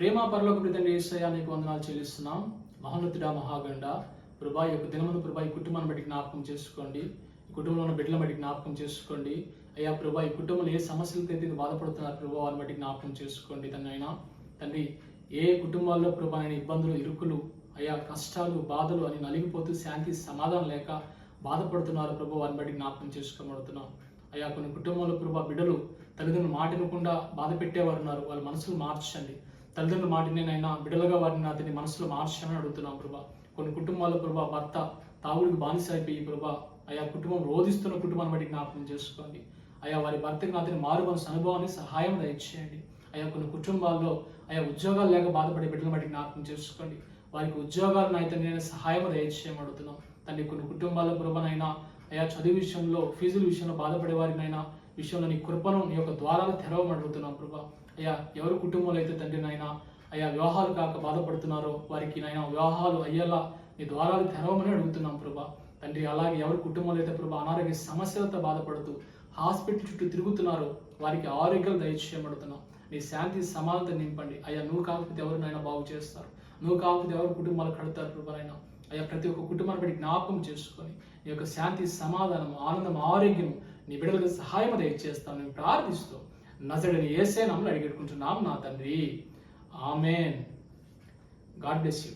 ప్రేమ పరలోక ప్రతిని ఏసయ్యా నీకు వందనాలు చెల్లిస్తున్నాం. మహోన్నతుడా మహాగండ ప్రభా యొక్క దినమును ప్రభా ఈ కుటుంబాన్ని బట్టి జ్ఞాపకం చేసుకోండి. ఈ కుటుంబంలో ఉన్న బిడ్డల బట్టి జ్ఞాపకం చేసుకోండి. అయ్యా ప్రభా ఈ కుటుంబంలో ఏ సమస్యలతో అయితే బాధపడుతున్నారు ప్రభా వారిని బట్టి జ్ఞాపకం చేసుకోండి తండ్రి అయినా. తండ్రి ఏ కుటుంబాల్లో ప్రభా అయిన ఇబ్బందులు ఇరుకులు అయ్యా కష్టాలు బాధలు అని నలిగిపోతూ శాంతి సమాధానం లేక బాధపడుతున్నారు ప్రభు వారిని బట్టి జ్ఞాపకం చేసుకోబడుతున్నాం. అయ్యా కొన్ని కుటుంబంలో ప్రభా బిడ్డలు తల్లిదండ్రులు మాటినకుండా బాధ పెట్టేవారు ఉన్నారు వాళ్ళ మనసులు మార్చండి. తల్లిదండ్రుల మాటనేనైనా బిడ్డలుగా వారిని అతని మనసులో మార్చమని అడుగుతున్నాం ప్రభా. కొన్ని కుటుంబాల్లో ప్రభా భర్త తాగుడికి బానిస అయిపోయి ప్రభా ఆయా కుటుంబం రోధిస్తున్న కుటుంబాన్ని బట్టి జ్ఞాపకం చేసుకోండి. ఆయా వారి భర్తకి అతని మారు మనసు అనుభవాన్ని సహాయం దయచేయండి. ఆయా కొన్ని కుటుంబాల్లో ఆయా ఉద్యోగాలు లేక బాధపడే బిడ్డలను బట్టి జ్ఞాపకం చేసుకోండి. వారికి ఉద్యోగాలను అయితే నేను సహాయం దయచేయమని అడుగుతున్నాం. తండ్రి కొన్ని కుటుంబాల ప్రభనైనా ఆయా చదువు విషయంలో ఫీజుల విషయంలో బాధపడే వారినైనా విషయంలో నీ కృపను నీ యొక్క ద్వారాలు తెరవమడుగుతున్నాం ప్రభా. అయ్యా ఎవరి కుటుంబంలో అయితే తండ్రి నాయన అయ్యా వివాహాలు కాక బాధపడుతున్నారో వారికి నాయన వివాహాలు అయ్యేలా నీ ద్వారాలు తెరవమని అడుగుతున్నాం ప్రభా. తండ్రి అలాగే ఎవరి కుటుంబంలో అయితే ప్రభా అనారోగ్య సమస్యలతో బాధపడుతూ హాస్పిటల్ చుట్టూ తిరుగుతున్నారో వారికి ఆరోగ్యాలు దయచేయబడుతున్నాం నీ శాంతి సమానత నింపండి. అయ్యా నువ్వు కాకపోతే ఎవరినైనా బాగు చేస్తారు? నువ్వు కాకపోతే ఎవరు కుటుంబాలు కడతారు ప్రభానైనా అయ్యా ప్రతి ఒక్క కుటుంబాన్ని బట్టి జ్ఞాపకం చేసుకొని నీ యొక్క శాంతి సమాధానం ఆనందం ఆరోగ్యం నీ బిడ్డలకు సహాయం దయచేస్తాను నేను ప్రార్థిస్తూ నజడని ఏసే నమ్మలు అడిగెట్టుకుంటున్నాం నా తండ్రి. ఆమెన్. God bless you.